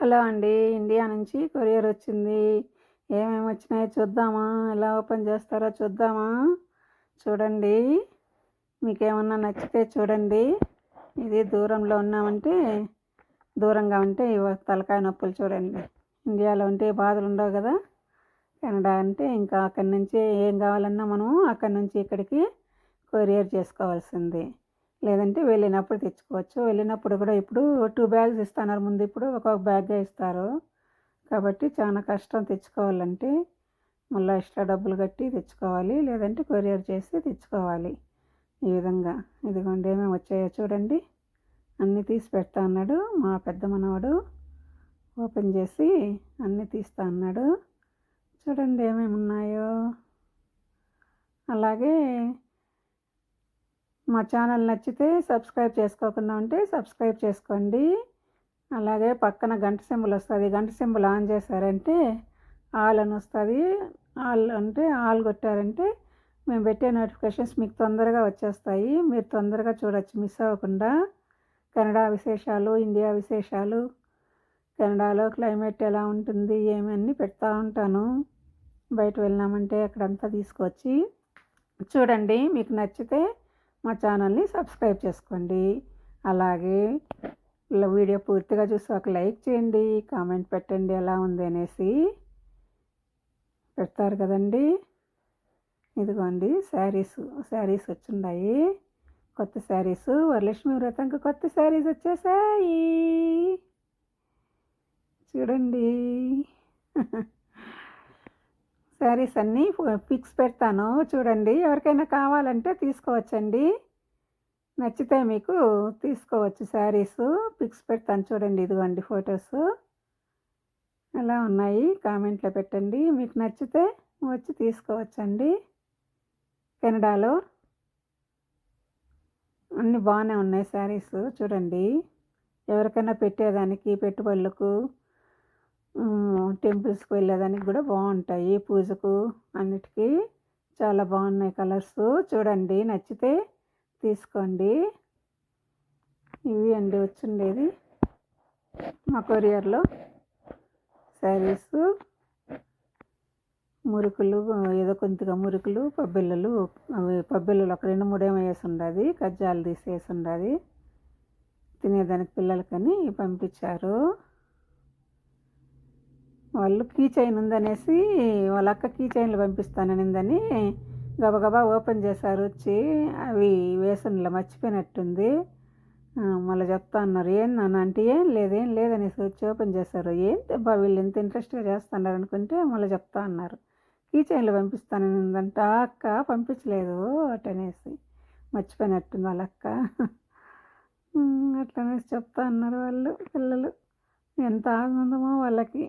Hello అండి. India నుంచి courier వచ్చింది. ఏమేమి వచ్చినాయో చూద్దామా? ఎలా ఓపెన్ చేస్తారో చూద్దామా? చూడండి. మీకేమన్నా నచ్చితే చూడండి. ఇది దూరంలో ఉన్నామంటే దూరంగా ఉంటే తలకాయ నొప్పులు చూడండి. ఇండియాలో ఉంటే బాధలు ఉండవు కదా. కెనడా అంటే ఇంకా అక్కడి నుంచి ఏం కావాలన్నా మనం అక్కడి నుంచి ఇక్కడికి కొరియర్ చేసుకోవాల్సిందే. లేదంటే వెళ్ళినప్పుడు తెచ్చుకోవచ్చు. వెళ్ళినప్పుడు కూడా ఇప్పుడు టూ బ్యాగ్స్ ఇస్తున్నారు. ముందు ఇప్పుడు ఒక్కొక్క బ్యాగ్గా ఇస్తారు. కాబట్టి చాలా కష్టం తెచ్చుకోవాలంటే మళ్ళీ ఎక్స్ట్రా డబ్బులు కట్టి తెచ్చుకోవాలి. లేదంటే కొరియర్ చేసి తెచ్చుకోవాలి. ఈ విధంగా. ఇదిగోండి ఏమేమి వచ్చాయో చూడండి. అన్నీ తీసి పెడతా అన్నాడు. మా పెద్ద మనవాడు ఓపెన్ చేసి అన్నీ తీస్తా అన్నాడు. చూడండి ఏమేమి ఉన్నాయో. అలాగే మా ఛానల్ నచ్చితే సబ్స్క్రైబ్ చేసుకోకుండా ఉంటే సబ్స్క్రైబ్ చేసుకోండి. అలాగే పక్కన గంట సింబల్ వస్తుంది. గంట సింబల్ ఆన్ చేశారంటే ఆల్ అని వస్తుంది. ఆల్ అంటే ఆల్ కొట్టారంటే మేము పెట్టే నోటిఫికేషన్స్ మీకు తొందరగా వచ్చేస్తాయి. మీరు తొందరగా చూడొచ్చు. మిస్ అవ్వకుండా కెనడా విశేషాలు ఇండియా విశేషాలు కెనడాలో క్లైమేట్ ఎలా ఉంటుంది ఏమన్నీ పెడతా ఉంటాను. బయట వెళ్ళినామంటే అక్కడంతా తీసుకొచ్చి చూడండి. మీకు నచ్చితే మా ఛానల్ని సబ్స్క్రైబ్ చేసుకోండి. అలాగే వీడియో పూర్తిగా చూసి ఒక లైక్ చేయండి కామెంట్ పెట్టండి ఎలా ఉంది అనేసి పెడతారు కదండి. ఇదిగోండి శారీస్ శారీస్ వచ్చిండాయి కొత్త శారీస్ వరలక్ష్మి వ్రతంకి కొత్త శారీస్ వచ్చేసాయి. చూడండి. శారీస్ అన్నీ పిక్స్ పెడతాను. చూడండి ఎవరికైనా కావాలంటే తీసుకోవచ్చండి. నచ్చితే మీకు తీసుకోవచ్చు శారీస్. పిక్స్ పెడతాను చూడండి ఇదిగోండి ఫొటోస్. ఎలా ఉన్నాయి? కామెంట్లో పెట్టండి. మీకు నచ్చితే వచ్చి తీసుకోవచ్చండి. కెనడాలో అన్నీ బాగానే ఉన్నాయి శారీస్. చూడండి ఎవరికైనా పెట్టేదానికి పెట్టుబడులకు టెంపుల్స్కి వెళ్ళేదానికి కూడా బాగుంటాయి పూజకు అన్నిటికీ చాలా బాగున్నాయి కలర్స్. చూడండి నచ్చితే తీసుకోండి. ఇవి అండి వచ్చిండేది మా కొరియర్లో. శారీస్ మురుకులు ఏదో కొంతగా మురుకులు పబ్బిళ్ళలు అవి పబ్బిళ్ళలు ఒక రెండు మూడేమో వేసి ఉండదు కజ్జాలు తీసేసి ఉండదు. తినేదానికి పిల్లలకని పంపించారు. వాళ్ళు కీ చైన్ ఉందనేసి వాళ్ళ అక్క కీ చైన్లు పంపిస్తాననిందని గబగబా ఓపెన్ చేశారు. వచ్చి అవి వేసన్లో మర్చిపోయినట్టుంది. మళ్ళీ చెప్తా అన్నారు. ఏం నాన్న అంటే ఏం లేదు ఏం లేదనేసి వచ్చి ఓపెన్ చేశారు. ఏం బా వీళ్ళు ఎంత ఇంట్రెస్ట్గా చేస్తున్నారు అనుకుంటే మళ్ళీ చెప్తా అన్నారు. కీ చైన్లు పంపిస్తాననిందంట. అక్క పంపించలేదు అటనేసి. మర్చిపోయినట్టుంది వాళ్ళ అక్క. అట్లనేసి చెప్తా అన్నారు వాళ్ళు పిల్లలు. ఎంత ఆనందమో వాళ్ళకి.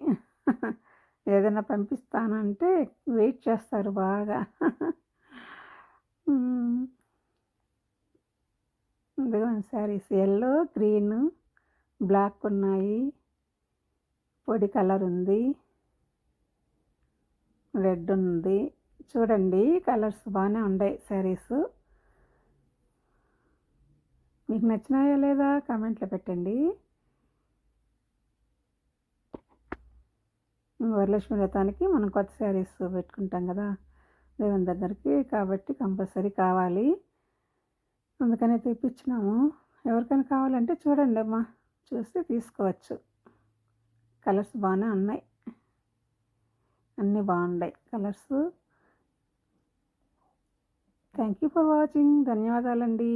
ఏదైనా పంపిస్తానంటే వెయిట్ చేస్తారు బాగా. ఇదిగోండి శారీస్. ఎల్లో గ్రీన్ బ్లాక్ ఉన్నాయి. పొడి కలర్ ఉంది. రెడ్ ఉంది. చూడండి కలర్స్ బాగానే ఉన్నాయి శారీస్. మీకు నచ్చినాయా లేదా కామెంట్లో పెట్టండి. వరలక్ష్మి వ్రతానికి మనం కొత్త శారీస్ పెట్టుకుంటాం కదా దేవుని దగ్గరికి కాబట్టి కంపల్సరీ కావాలి. అందుకనే తెప్పించినాము ఎవరికైనా కావాలంటే చూడండి అమ్మా చూస్తే తీసుకోవచ్చు. కలర్స్ బాగానే ఉన్నాయి. అన్నీ బాగున్నాయి colours. Thank you for watching ధన్యవాదాలండి.